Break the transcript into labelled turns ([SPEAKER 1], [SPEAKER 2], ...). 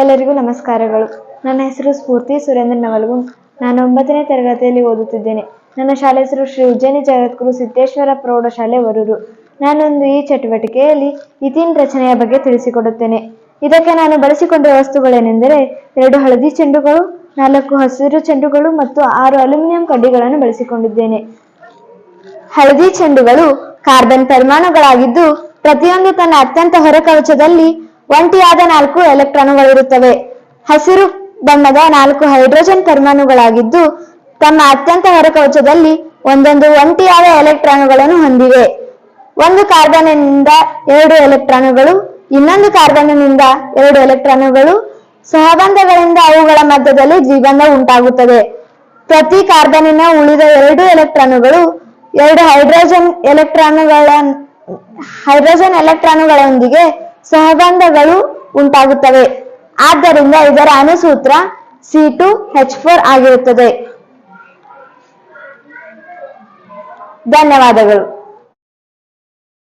[SPEAKER 1] ಎಲ್ಲರಿಗೂ ನಮಸ್ಕಾರಗಳು. ನನ್ನ ಹೆಸರು ಸ್ಫೂರ್ತಿ ಸುರೇಂದ್ರ ನವಲ್ಗುಂದ್ ನಾನು ಒಂಬತ್ತನೇ ತರಗತಿಯಲ್ಲಿ ಓದುತ್ತಿದ್ದೇನೆ. ನನ್ನ ಶಾಲೆ ಹೆಸರು ಶ್ರೀ ಉಜ್ಜಯಿನಿ ಜಗದ್ಗುರು ಸಿದ್ದೇಶ್ವರ ಪ್ರೌಢಶಾಲೆ ವರೂರು. ನಾನೊಂದು ಈ ಚಟುವಟಿಕೆಯಲ್ಲಿ ಇತಿನ್ ರಚನೆಯ ಬಗ್ಗೆ ತಿಳಿಸಿಕೊಡುತ್ತೇನೆ. ಇದಕ್ಕೆ ನಾನು ಬಳಸಿಕೊಂಡ ವಸ್ತುಗಳೇನೆಂದರೆ ಎರಡು ಹಳದಿ ಚೆಂಡುಗಳು, ನಾಲ್ಕು ಹಸಿರು ಚೆಂಡುಗಳು ಮತ್ತು ಆರು ಅಲ್ಯೂಮಿನಿಯಂ ಕಡ್ಡಿಗಳನ್ನು ಬಳಸಿಕೊಂಡಿದ್ದೇನೆ. ಹಳದಿ ಚೆಂಡುಗಳು ಕಾರ್ಬನ್ ಪರಮಾಣುಗಳಾಗಿದ್ದು ಪ್ರತಿಯೊಂದು ತನ್ನ ಅತ್ಯಂತ ಹೊರಕವಚದಲ್ಲಿ ಒಂಟಿಯಾದ ನಾಲ್ಕು ಎಲೆಕ್ಟ್ರಾನುಗಳಿರುತ್ತವೆ ಹಸಿರು ಬಣ್ಣದ ನಾಲ್ಕು ಹೈಡ್ರೋಜನ್ ಪರಮಾಣುಗಳಾಗಿದ್ದು, ತಮ್ಮ ಅತ್ಯಂತ ಹೊರಕವಚದಲ್ಲಿ ಒಂದೊಂದು ಒಂಟಿಯಾದ ಎಲೆಕ್ಟ್ರಾನುಗಳನ್ನು ಹೊಂದಿವೆ. ಒಂದು ಕಾರ್ಬನ್ನಿಂದ ಎರಡು ಎಲೆಕ್ಟ್ರಾನುಗಳು, ಇನ್ನೊಂದು ಕಾರ್ಬನ್ನಿಂದ ಎರಡು ಎಲೆಕ್ಟ್ರಾನುಗಳು, ಸಹಬಂಧಗಳಿಂದ ಅವುಗಳ ಮಧ್ಯದಲ್ಲಿ ದ್ವಿಬಂಧ ಉಂಟಾಗುತ್ತದೆ. ಪ್ರತಿ ಕಾರ್ಬನ್ನಿನ ಉಳಿದ ಎರಡು ಎಲೆಕ್ಟ್ರಾನುಗಳು ಎರಡು ಹೈಡ್ರೋಜನ್ ಎಲೆಕ್ಟ್ರಾನುಗಳ, ಹೈಡ್ರೋಜನ್ ಎಲೆಕ್ಟ್ರಾನುಗಳೊಂದಿಗೆ ಸಹಬಂಧಗಳು ಉಂಟಾಗುತ್ತವೆ. ಆದ್ದರಿಂದ ಇದರ ಅನುಸೂತ್ರ ಸಿ ಟು ಹೆಚ್ ಫೋರ್ ಆಗಿರುತ್ತದೆ. ಧನ್ಯವಾದಗಳು.